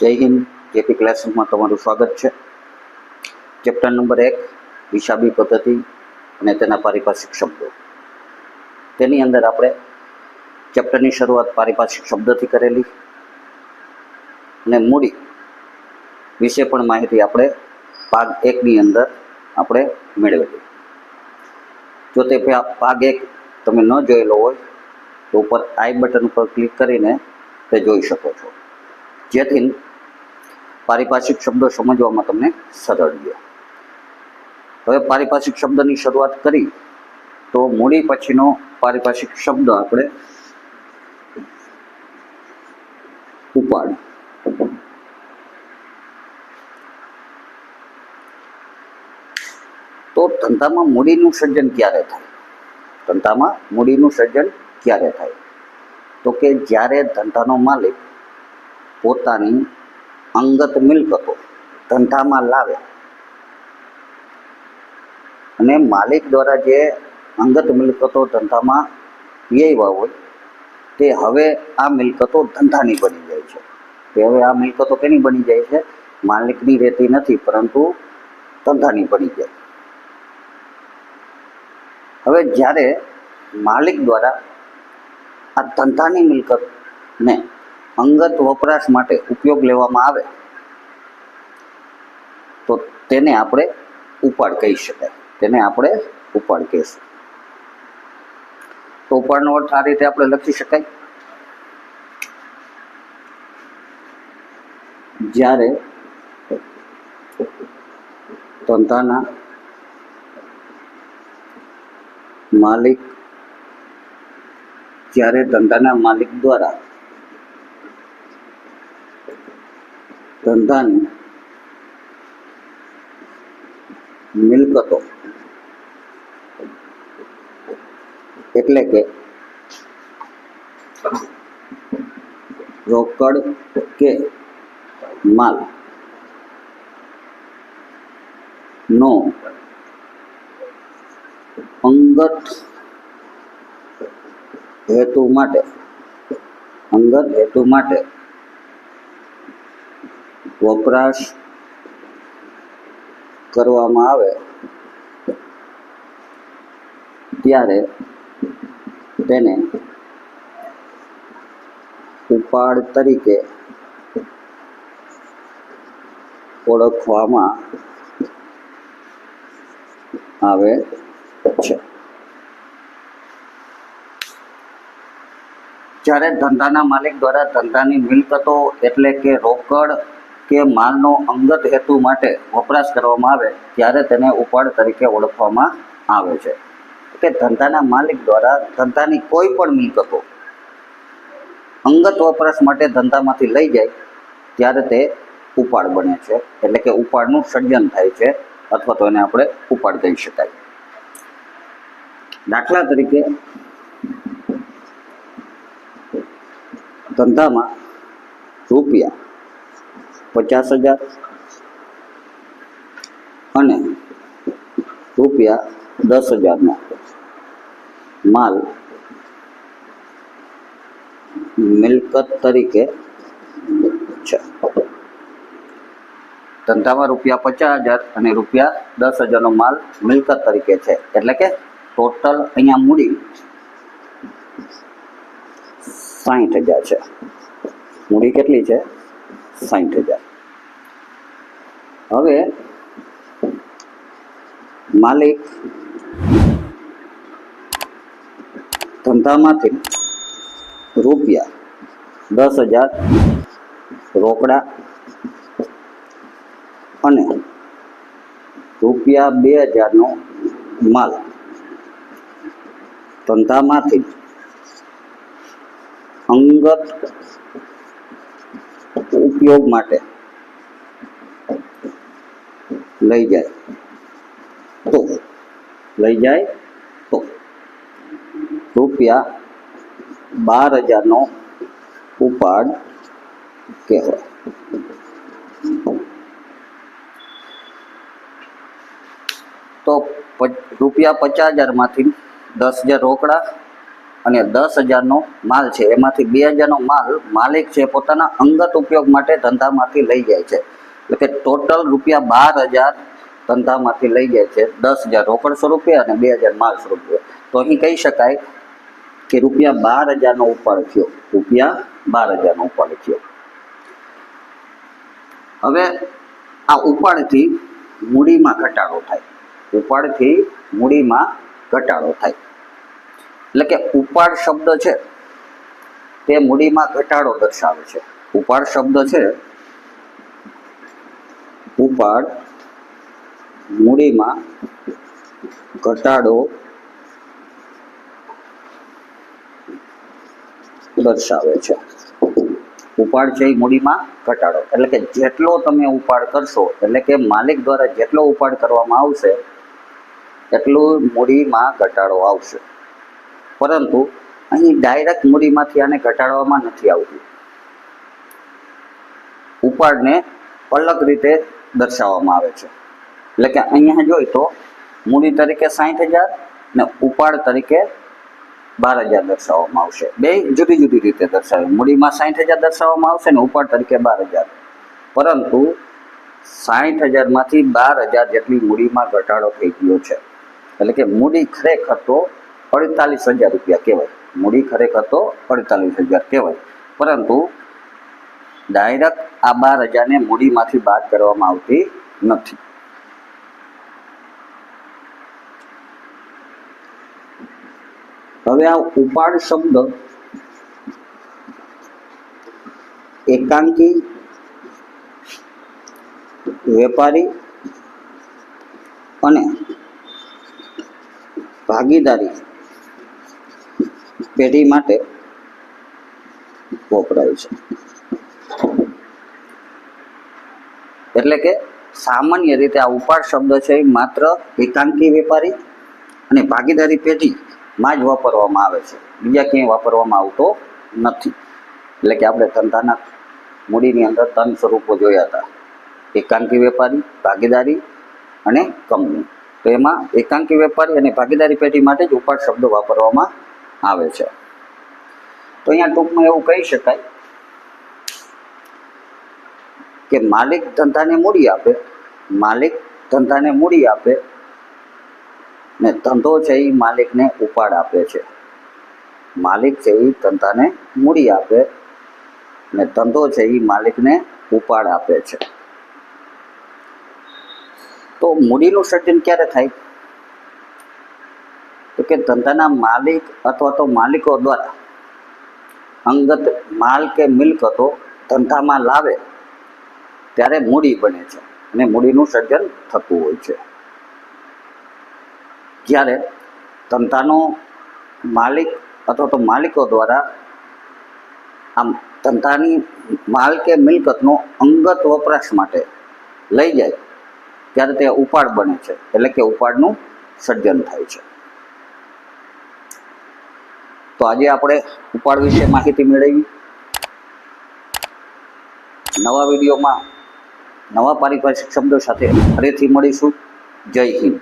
જય હિન્દ. જેપી ક્લાસીસમાં તમારું સ્વાગત છે. ચેપ્ટર નંબર એક, હિસાબી પદ્ધતિ અને તેના પારિભાષિક શબ્દો. તેની અંદર આપણે ચેપ્ટરની શરૂઆત પારિભાષિક શબ્દથી કરેલી અને મૂડી વિશે પણ માહિતી આપણે ભાગ એકની અંદર આપણે મેળવેલી. જો તે ભાગ એક તમે ન જોયેલો હોય, તો ઉપર આઈ બટન ઉપર ક્લિક કરીને તે જોઈ શકો છો. જેથી પારિભાષિક શબ્દો સમજવામાં તમને સરળ રહે. હવે પારિભાષિક શબ્દની શરૂઆત કરી, તો મૂડી પછીનો પારિભાષિક શબ્દ આપણે ઉપાડ. તો ધંધામાં મૂડીનું સર્જન ક્યારે થાય? ધંધામાં મૂડીનું સર્જન ક્યારે થાય? તો કે જ્યારે ધંધાનો માલિક પોતાની અંગત મિલકતો ધંધામાં લાવે. અને માલિક દ્વારા જે અંગત મિલકતો ધંધામાં વ્યયવા હોય, તે હવે આ મિલકતો ધંધાની બની જાય છે. તે હવે આ મિલકતો કેની બની જાય છે? માલિકની રહેતી નથી, પરંતુ ધંધાની બની જાય. હવે જ્યારે માલિક દ્વારા આ ધંધાની મિલકતને અંગત વપરાશ માટે ઉપયોગ લેવામાં આવે, તો તેને આપણે ઉપાડ કહી શકાય. તેને આપણે ઉપાડ કહીશું તો ઉપાડનો અર્થ આ રીતે આપણે લખી શકાય. જ્યારે ધંધાના માલિક, જ્યારે ધંધાના માલિક દ્વારા ધંધાની મિલકતો. એટલે કે રોકડ કે માલ નો અંગત હેતુ માટે અંગત હેતુ માટે વપરાશ કરવામાં આવે, ત્યારે તેને ઉપાડ તરીકે ઓળખવામાં આવે છે. જ્યારે ધંધાના માલિક દ્વારા ધંધાની મિલકતો એટલે કે રોકડ કે માલનો અંગત હેતુ માટે વપરાશ કરવામાં આવે ત્યારે તેને ઉપાડ તરીકે ઓળખવામાં આવે છે. કે ધંધાના માલિક દ્વારા ધંધાની કોઈ પણ મિલકતો અંગત વપરાશ માટે ધંધામાંથી લઈ જાય ત્યારે તે ઉપાડ બને છે. એટલે કે ઉપાડનું સર્જન થાય છે અથવા તો એને આપણે ઉપાડ કહી શકાય. દાખલા તરીકે ધંધામાં રૂપિયા પચાસ હજાર અને રૂપિયા દસ હજારનો માલ મિલકત તરીકે છે. ધંધામાં રૂપિયા પચાસ હજાર અને રૂપિયા દસ હજારનો માલ મિલકત તરીકે છે. એટલે કે ટોટલ અહીંયા મૂડી સાહીઠ હજાર છે. મૂડી કેટલી છે? સાહીઠ હજાર. હવે માલિક ધંધામાંથી રૂપિયા દસ હજાર રોકડા અને રૂપિયા બે હજારનો માલ ધંધામાંથી અંગત ઉપયોગ માટે લઈ જાય. તો લઈ જાય? તો રૂપિયા બાર હજારનો ઉપાડ કહેવાય. તો રૂપિયા પચાસ હજારમાંથી દસ હજાર રોકડા અને દસ હજારનો માલ છે. એમાંથી બે હજારનો માલ માલિક છે પોતાના અંગત ઉપયોગ માટે ધંધામાંથી લઈ જાય છે. એટલે કે ટોટલ રૂપિયા બાર હજાર ધંધામાંથી લઈ જાય છે. દસ હજાર રોકડ સ્વરૂપે અને બે હજાર માલ સ્વરૂપે તો અહીં કહી શકાય કે રૂપિયા બાર હજારનો ઉપાડ થયો. રૂપિયા બાર હજારનો ઉપાડ થયો. હવે આ ઉપાડથી મૂડીમાં ઘટાડો થાય. ઉપાડથી મૂડીમાં ઘટાડો થાય. એટલે કે ઉપાડ શબ્દ છે તે મૂડીમાં ઘટાડો દર્શાવે છે. ઉપાડ શબ્દ છે ઉપાડ મૂડીમાં ઘટાડો દર્શાવે છે. ઉપાડ છે એ મૂડીમાં ઘટાડો. એટલે કે જેટલો તમે ઉપાડ કરશો, એટલે કે માલિક દ્વારા જેટલો ઉપાડ કરવામાં આવશે, એટલું મૂડીમાં ઘટાડો આવશે. પરંતુ અહીં ડાયરેક્ટ મૂડીમાંથી આને ઘટાડવામાં નથી આવતું. ઉપાડને અલગ રીતે દર્શાવવામાં આવે છે. એટલે કે અહીંયા જોઈ તો મૂડી તરીકે સાઠ હજાર ને ઉપાડ તરીકે બાર હજાર દર્શાવવામાં આવશે. બે જુદી જુદી રીતે દર્શાવે. મૂડીમાં સાઠ હજાર દર્શાવવામાં આવશે ને ઉપાડ તરીકે બાર હજાર. પરંતુ સાઠ હજારમાંથી બાર હજાર જેટલી મૂડીમાં ઘટાડો થઈ ગયો છે. એટલે કે મૂડી ખરેખર તો અડતાલીસ હજાર રૂપિયા કહેવાય. મૂડી ખરેખર તો અડતાલીસ હજાર કહેવાય. પરંતુ ડાયરેક્ટ આ બાર હજારને મૂડીમાંથી બાદ કરવામાં આવતી નથી. હવે આ ઉપાડ શબ્દ એકાંકી, વેપારી અને ભાગીદારી પેઢી માટે વપરાય છે. એટલે કે સામાન્ય રીતે આ ઉપાડ શબ્દ છે એ માત્ર એકાંકી વેપારી અને ભાગીદારી પેઢીમાં જ વાપરવામાં આવે છે. બીજા ક્યાંય વાપરવામાં આવતો નથી. એટલે કે આપણે ધંધાના મૂડીની અંદર ત્રણ સ્વરૂપો જોયા હતા. એકાંકી વેપારી, ભાગીદારી અને કંપની. તો એમાં એકાંકી વેપારી અને ભાગીદારી પેઢી માટે જ ઉપાડ શબ્દ વાપરવામાં આવે છે. તો અહીંયા ટૂંકમાં એવું કહી શકાય કે માલિક ધંધાને મૂડી આપે, માલિક ધંધાને મૂડી આપે ને ધંધો છે એ માલિકને ઉપાડ આપે છે. માલિક છે એ ધંધાને મૂડી આપે ને ધંધો છે એ માલિકને ઉપાડ આપે છે. તો મૂડીનું સર્જન ક્યારે થાય? તો કે ધંધાના માલિક અથવા તો માલિકો દ્વારા અંગત માલ કે મિલકતો ધંધામાં લાવે ત્યારે મૂડી બને છે અને મૂડીનું સર્જન થતું હોય છે. જ્યારે ધંધાનો માલિક અથવા તો માલિકો દ્વારા આમ ધંધાની માલ કે મિલકતનો અંગત વપરાશ માટે લઈ જાય, ત્યારે તે ઉપાડ બને છે. એટલે કે ઉપાડનું સર્જન થાય છે. તો આજે આપણે ઉપાડ વિશે માહિતી મેળવી. નવા વિડીયોમાં નવા પારિભાષિક શબ્દો સાથે ફરીથી મળીશું. જય હિન્દ.